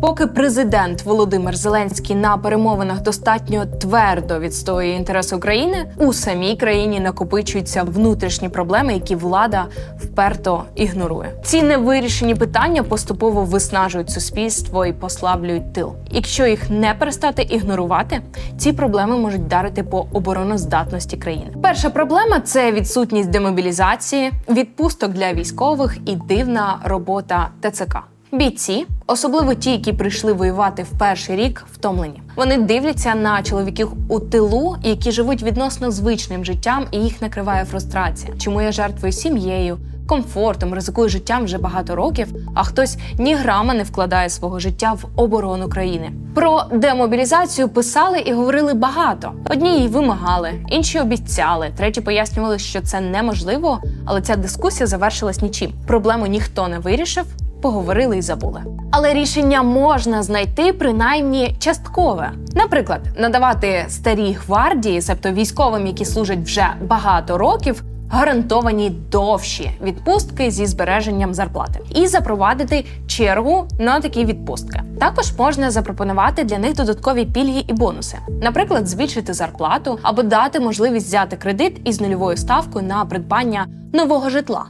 Поки президент Володимир Зеленський на перемовинах достатньо твердо відстоює інтереси України, у самій країні накопичуються внутрішні проблеми, які влада вперто ігнорує. Ці невирішені питання поступово виснажують суспільство і послаблюють тил. Якщо їх не перестати ігнорувати, ці проблеми можуть вдарити по обороноздатності країни. Перша проблема це відсутність демобілізації, відпусток для військових і дивна робота ТЦК. Бійці, особливо ті, які прийшли воювати в перший рік, втомлені. Вони дивляться на чоловіків у тилу, які живуть відносно звичним життям, і їх накриває фрустрація. Чому я жертвую сім'єю, комфортом, ризикую життям вже багато років, а хтось ні грама не вкладає свого життя в оборону країни. Про демобілізацію писали і говорили багато. Одні її вимагали, інші обіцяли, треті пояснювали, що це неможливо, але ця дискусія завершилась нічим. Проблему ніхто не вирішив. Поговорили і забули. Але рішення можна знайти принаймні часткове. Наприклад, надавати старій гвардії, себто військовим, які служать вже багато років, гарантовані довші відпустки зі збереженням зарплати, і запровадити чергу на такі відпустки. Також можна запропонувати для них додаткові пільги і бонуси, наприклад, збільшити зарплату або дати можливість взяти кредит із нульовою ставкою на придбання нового житла.